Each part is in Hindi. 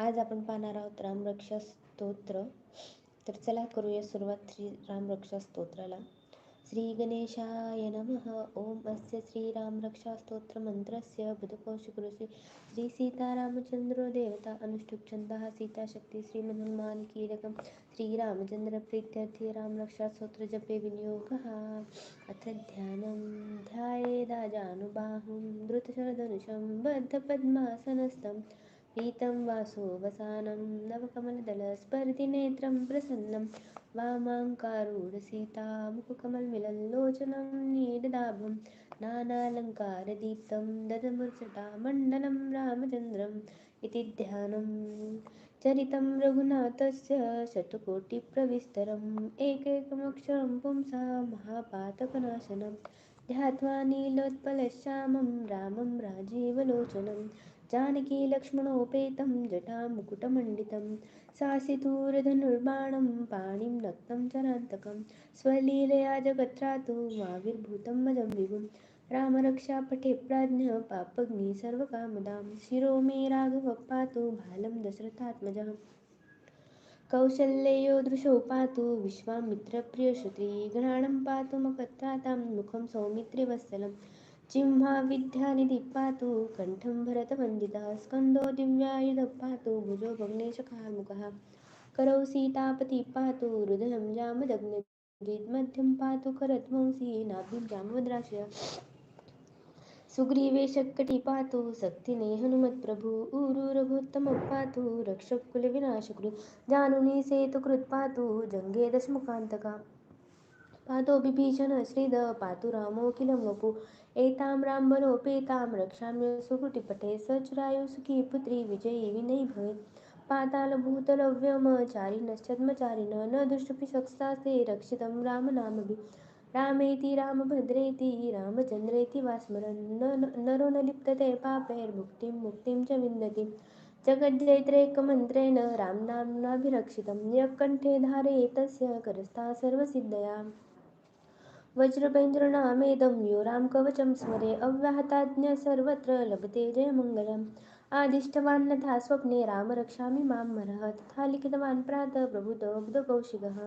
आज आपण पाहणार आहोत रामरक्षा स्तोत्र तर चला करूया सुरुवात श्री रामरक्षा स्तोत्राला श्री गणेशाय नमः. ओम अस्य श्रीरामरक्षा स्तोत्रमन्त्रस्य बुधकौशिकऋषि श्री सीतारामचन्द्रो देवता अनुष्टुप्छन्दः सीताशक्ति श्रीमन्हनुमान् कीलकं. श्रीरामचन्द्रप्रीत्यर्थे रामरक्षास्तोत्रजपे विनियोगः. अथ ध्यानं ध्यायेदाजानुबाहुं धृतशरधनुषं बद्धपद्मासनस्थं पीतं वासोवसानं नवकमलदलस्पर्धिनेत्रं प्रसन्नं। वामाङ्कारूढसीता मुखकमलमिलल्लोचनं नीडदाभं, नानालङ्कारदीप्तं ददमुर्चटामण्डलं रामचन्द्रम् इति ध्यानं। चरितं रघुनाथस्य शतकोटिप्रविस्तरम्, एकैकमक्षरं पुंसा महापातकनाशनं। ध्यात्वा नीलोत्पलश्यामं, रामं राजीवलोचनं। जानकीलक्ष्मणोपेतं जटामुकुटमण्डितं सासितूरधनुर्बाणं पाणिं नक्तं चरान्तकं स्वलीलया जगत्रातु माविर्भूतं मदं विभुं। रामरक्षा पठे प्राज्ञ पापग्नि सर्वकामदां। शिरो मे राघव पातु बालं दशरथात्मजः। कौशल्ययो दृशौ पातु विश्वामित्रप्रियश्रुति घ्राणं पातु मकत्रातां मुखं सौमित्रिवत्सलं। जिह्वा विद्यानिधि पातु कण्ठं भरतवन्दितः स्कन्दो दिव्यायुधः पातु भुजो भग्नेशकार्मुकः करौ सीतापति पातु, हृदयं जामदग्नविद्मध्यं पातु करध्वंसी नाभिं जामवद्राशय। सुग्रीवे शक्कटी पातु सक्तिने हनुमत्प्रभु ऊरु पातु रक्षकुलविनाशकृ जानुनी सेतुकृत् पातु जङ्गे दशमुखान्तका पातो विभीषण श्रीद पातु रामोऽखिलं वपु। एतां रामबलोपेतां रक्षाम्य सुकृतिपटे सचुरायु सुखी पुत्री विजयी विनयी भवेत्। पातालभूतलव्यमचारिणश्चद्मचारिण न दुष्टपि सक्सास्ते रक्षितं रामनामभिः। रामेति रामभद्रेति रामचन्द्रेति वा स्मरन् नरो न लिप्तते पापैर्मुक्तिं, मुक्तिं च विन्दति। जगज्जैत्रैकमन्त्रेण रामनाम्नाभिरक्षितं। यः कण्ठे धारयेत् तस्य करस्था सर्वसिद्धया। वज्रपेन्द्रनामेदं यो रामकवचं स्मरे अव्याहताज्ञ सर्वत्र लभते जयमङ्गलम् आदिष्टवान्नथा स्वप्ने राम रक्षामि माँ मरः, तथा लिखितवान् प्रातः प्रबुधो बुधकौशिकः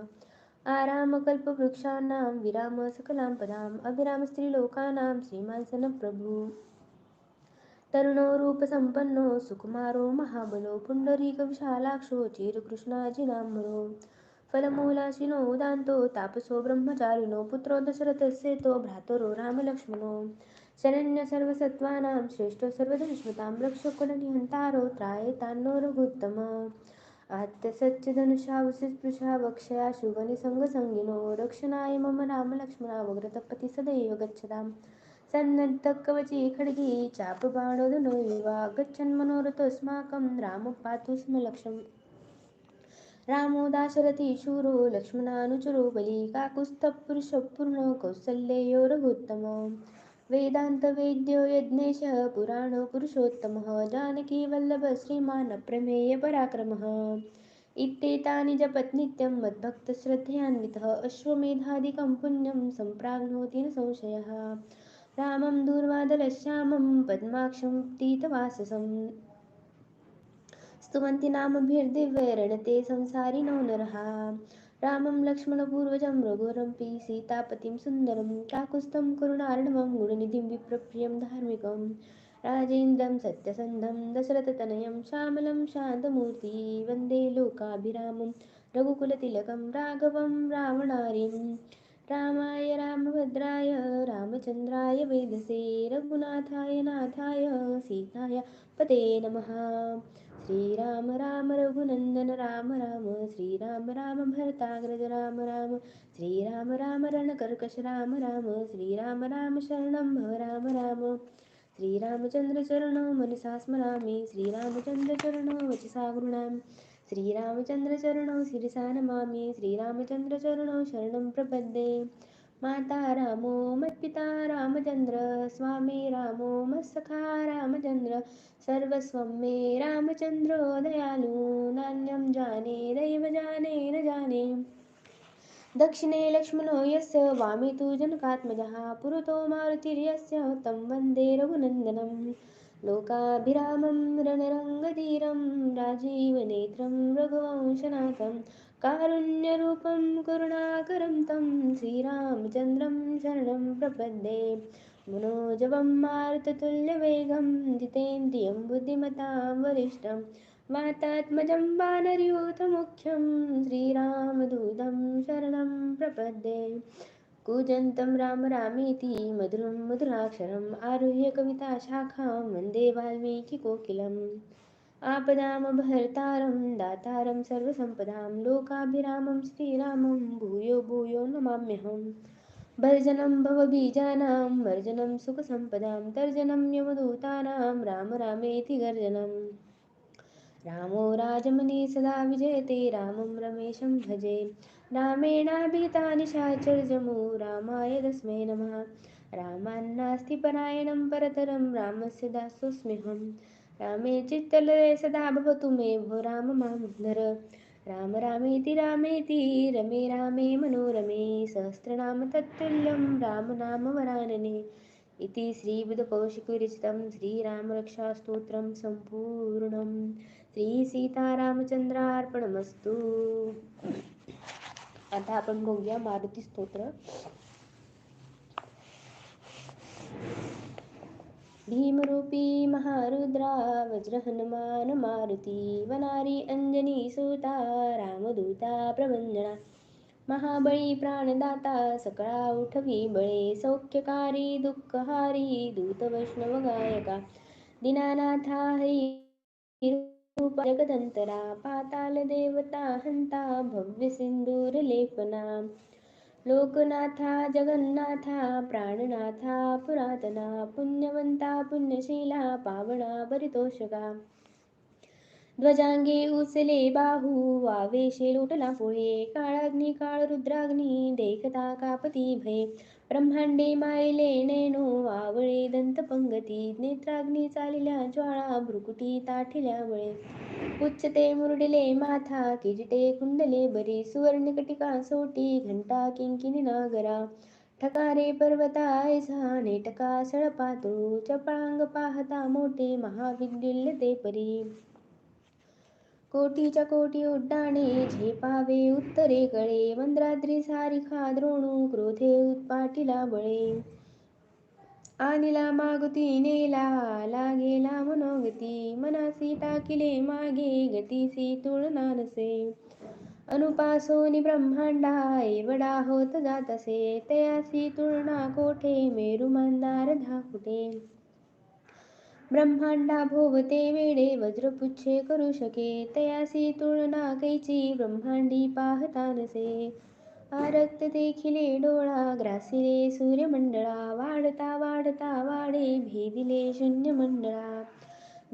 आरामकल्पवृक्षाणां विराम सकलां पदाम्, अभिरामस्त्रीलोकानां श्रीमान् सनप्रभु तरुणो सुकुमारो महाबलो, पुण्डरीकविशालाक्षो चिरकृष्णाजिनाम्बरो ఫలమూలాశినో దాంతో తాపసో బ్రహ్మచారిణో పుత్రో దశరథస్యతో భ్రాతరో రామలక్ష్మణో. శరణ్య సర్వసత్వానాం శ్రేష్ఠో సర్వధనుష్మతాం రక్షకులని హంతారో త్రాయేతాన్నో రఘుత్తమ ఆత్య సచ్చిదనుషావశిస్పృశావక్షయా శుగని సంగసంగినో రక్షణాయ మమ రామలక్ష్మణ ఉగ్రతపతి సదైవ గచ్చదాం. సన్నద్ధకవచి ఖడ్గి చాపబాణోదనో ఇవ గచ్చన్మనోరథోస్మాకం రామ పాతు స్మ लक्ष्मणानुचरो बली काकुस्थः पुरुषः पूर्ण कौसल्ययो रघुत्तम वेदान्तवेद्यो यज्ञेशः पुराणपुरुषोत्तमः जानकीवल्लभः श्रीमान् प्रमेयपराक्रमः इत्येतानि जपत् नित्यं मद्भक्तश्रद्धयान्वितः अश्वमेधादिकं पुण्यं सम्प्राप्नोति न संशयः। रामं दूर्वादलश्यामं पद्माक्षं तीतवाससं। स्तुवन्ति नामभिर्दिव्यैरणते संसारिणो नरः रामं लक्ष्मणपूर्वजं रघुरम्पि सीतापतिं सुन्दरं काकुस्थं करुणार्णवं, गुणनिधिं, विप्रप्रियं, धार्मिकं। राजेन्द्रं, सत्यसन्धं दशरथतनयं श्यामलं, शान्तमूर्ति, वंदे लोकाभिरामं, रघुकुलतिलकं, राघवं, रावणारिं। रामाय रामभद्राय, रामचन्द्राय वेदसे, रघुनाथाय नाथाय, सीताय पते नमः। श्रीराम राम रघुनन्दन राम राम, श्रीराम राम भरताग्रज राम राम, श्रीराम राम रणकर्कश राम राम, श्रीराम राम शरणं भव राम राम श्रीरामचन्द्रचरणौ मनसा स्मरामि श्रीरामचन्द्रचरणौ वचसा गृह्णामि श्रीरामचन्द्रचरणौ शिरसा नमामि श्रीरामचन्द्रचरणौ शरणं प्रपद्ये। माता रामो, मत्पिता रामचन्द्र स्वामी रामो, मत्सखा रामचन्द्र सर्वस्वं मे रामचन्द्रो दयालु, नान्यं जाने, दैव जाने, न जाने। दक्षिणे लक्ष्मणो यस्य वामे तु जनकात्मजः, पुरतो मारुतिर्यस्य तं वंदे रघुनन्दनं। लोकाभिरामं, रणरङ्गधीरं, राजीवनेत्रं, रघुवंशनाथं कारुण्यरूपं करुणाकरं तं श्रीरामचन्द्रं शरणं प्रपद्ये। मनोजवं मारुततुल्यवेगं जितेन्द्रियं बुद्धिमतां वरिष्ठं। वातात्मजं वानरयूथमुख्यं श्रीरामदूतं शरणं प्रपद्ये। कूजन्तं राम रामेति मधुरं मधुराक्षरम् आरुह्य कविताशाखां वंदे वाल्मीकिकोकिलम् आपदामभर्तारं दातारं सर्वसम्पदां, लोकाभिरामं श्रीरामं, भूयो भूयो नमाम्यहम् भर्जनं भवबीजानां वर्जनं सुखसम्पदां, तर्जनं यमदूतानां, राम रामेति गर्जनम् रामो राजमनी सदा विजयते, रामं रमेशं भजे। रामेणाभितानि शाचर्जमो, रामाय तस्मै नमः। रामान्नास्ति परायणं परतरं, रामस्य दासोऽस्म्यहं रामे चित्तलये सदा भवतु मे भो राम मामुद्धर राम रामेति रामेति रमे रामे मनोरमे सहस्रनाम तत्तुल्यं रामनाम वरानने। इति श्रीबुधकौशिकविरचितं श्रीरामरक्षास्तोत्रं सम्पूर्णं। श्रीसीतारामचन्द्रार्पणमस्तु आता आपण बघूया मारुती स्तोत्र. भीमरूपी महारुद्रा वज्र हनुमान मारुती, वनारी, अंजनी, सुता, रामदूता प्रवंजना महाबळी प्राणदाता, सकळा, उठवी बळे, सौख्यकारी, दुःखहारी, दूत वैष्णव गायका। दिनानाथा, हरी जगदंतरा, पाताल देवता, हंता, भव्य सिंदूर लेपना। लोकनाथा, जगन्नाथा, प्राणनाथा, पुरातना, पुण्यवंता, पुण्यशीला, पावना, परितोषका। ध्वजांगे उचले बाहू, वावेशे लोटला पोळे काळाग्नी काळ रुद्राग्नी देखता कापती भय। ब्रह्मांडे मायले नेणू आवळे दंतपंगती नेत्राग्नी चालिल्या ज्वाळा भ्रुकुटी ताठिल्या वळे उच्चते मुरडिले माथा किजिटे कुंडले बरी सुवर्णकटिका सोटी घंटा किंकिनी नागरा. ठकारे पर्वता ऐसा नेटका सळपातो चपळांग पाहता मोठे महाविद्युल्य ते परी. कोटीच्या कोटी उड्डाणे झेपावे उत्तरेकडे मंद्राद्री सारिखा द्रोणू क्रोधे उत्पाटीला बळे. आणिला मागुती नेला लागेला मनोगती मनासी टाकिले मागे गतीसी तुळना नसे. अनुपासोनी ब्रह्मांडा एवढा होत जातसे तयासी तुळना कोठे मेरू मंदार धाकुटे. ब्रह्मांडा भोवते वेडे वज्रपुच्छे करू शके तयासी तुळना कैची ब्रह्मांडी पाहता नसे. आरक्त देखिले डोळा ग्रासिले सूर्यमंडळा वाढता वाढता वाढे भेदिले शून्य मंडळा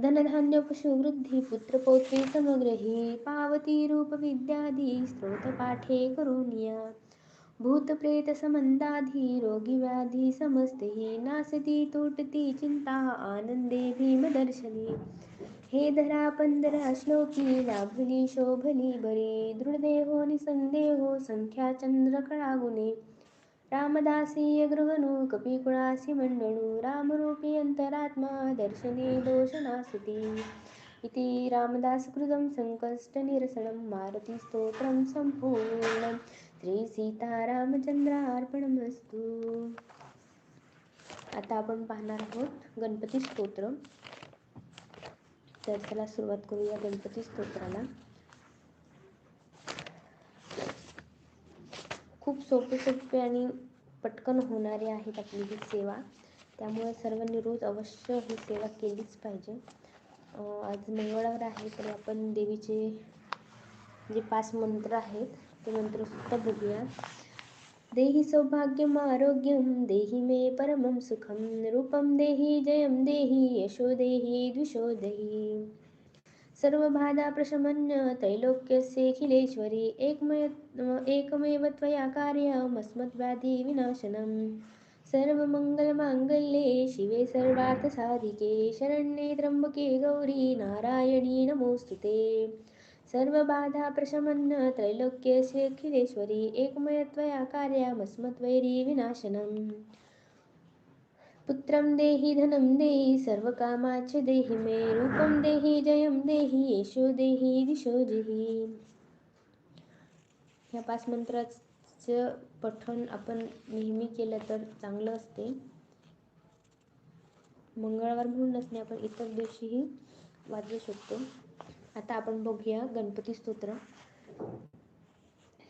धनधान्य पशुवृद्धी पुत्रपौत्री समग्रही पावती रूप विद्यादी स्त्रोत पाठे करुनिया. भूतप्रेत समंदाधी रोगी व्याधी समजते नासती, तुटती चिंता आनंदे भीमदर्शनी। हे धरा पंधरा श्लोकी लाभली शोभली बरे, दृढदेहो निसंदेहो संख्या चंद्र कळागुणे रामदासी गृहणू कपिकुळासी मंडळू रामरूपी अंतरात्मा दर्शने, दोषनासुती। इति रामदासकृतं सङ्कष्टनिरसनं, मारुतिस्तोत्रं सम्पूर्णम्। श्री सीतारामचंद्रार्पणमस्तू. आता आपण पाहणार आहोत गणपती स्तोत्र. तर चला सुरुवात करूया गणपती स्तोत्राला. खूप सोपे सोपे आणि पटकन होणारे आहेत आपली ही सेवा. त्यामुळे सर्वांनी रोज अवश्य ही सेवा केलीच पाहिजे. आज मंगळवार आहे तर आपण देवीचे जे पाच मंत्र आहेत ते मंत्रसुद्धा बघूया देही सौभाग्यम आरोग्यम, देही मे परमं सुखम रूपम देही जयम देही, यशो देही द्विषो देही। सर्वबाधा प्रशमन्य त्रैलोक्यस्येखिलेश्वरी एकमय एकमेव त्वया कार्यमस्मद्व्याधी विनाशनम्। सर्वमङ्गलमाङ्गल्ये शिवे सर्वार्थसाधिके, शरण्ये त्र्यम्बके गौरी, नारायणी नमोऽस्तु ते। सर्व बाधा प्रशमन्न त्रैलोक्यस्यखिलेश्वरी एकमयत्वया कार्यामस्मद्वैरी विनाशनम्। पुत्रं देहि धनं देहि सर्वकामाच देहि मे रूपं देहि जयं देहि येशो देहि दिशो देहि ह्या पाच मंत्राचं पठण आपण नेहमी केलं तर चांगलं असते. मंगळवार म्हणूनच नाही आपण इतर दिवशीही वाचू शकतो. आता आपण बघूया गणपती स्तोत्र.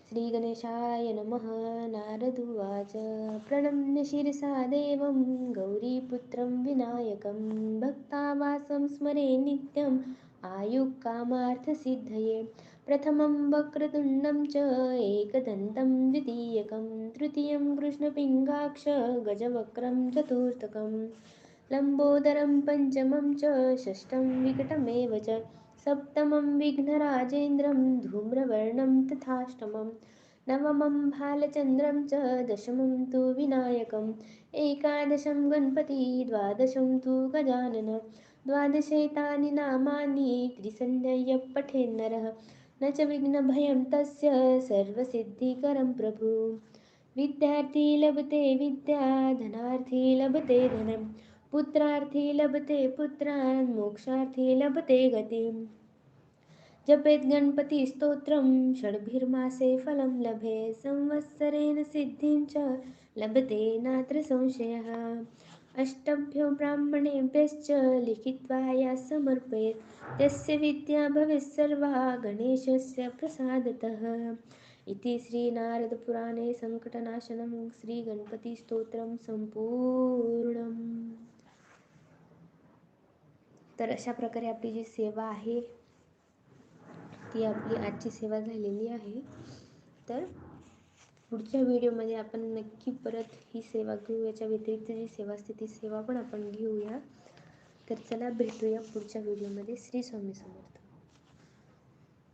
श्री गणेशाय नमः. नारदुवाच प्रणम्य शिरसा देवं. गौरीपुत्रं विनायकं. भक्तावासं स्मरे नित्यम्. आयुक्कामार्थसिद्धये प्रथमं वक्रतुण्डं च एकदन्तं द्वितीयकं. तृतीयं कृष्णपिङ्गाक्ष गजवक्रं चतुर्थकम्. लम्बोदरं पञ्चमं च षष्ठं विकटमेव च. सप्तमं विघ्नराजेन्द्रं धूम्रवर्णं तथाष्टमं, नवमं भालचन्द्रं च दशमं तु विनायकम्, एकादशं गणपति, द्वादशं तु गजानन द्वादशैतानि नामानि, त्रिसन्ध्ययः पठेन्नरः, न च विघ्नभयं तस्य सर्वसिद्धिकरं प्रभु। विद्यार्थी लभते विद्या, धनार्थी लभते धनम् पुत्रार्थी लभते पुत्रान्, मोक्षार्थी लभते गतिम्। जपेत् गणपतिस्तोत्रं षड्भिर्मासे फलं लभे, संवत्सरेण सिद्धिं च लभते नात्र संशयः। अष्टभ्यो ब्राह्मणेभ्यश्च लिखित्वा या समर्पयेत्, तस्य विद्या भवेत् सर्वा गणेशस्य प्रसादतः। इति श्रीनारदपुराणे सङ्कटनाशनं श्रीगणपतिस्तोत्रं सम्पूर्णम्। तर अशा प्रकारे आपली जी सेवा आहे ती आपली आजची सेवा झालेली आहे. तर पुढच्या व्हिडिओमध्ये आपण नक्की परत ही सेवा घेऊ. याच्या व्यतिरिक्त जी सेवा असते ती सेवा पण आपण घेऊया. तर चला भेटूया पुढच्या व्हिडिओमध्ये. श्री स्वामी समर्थ.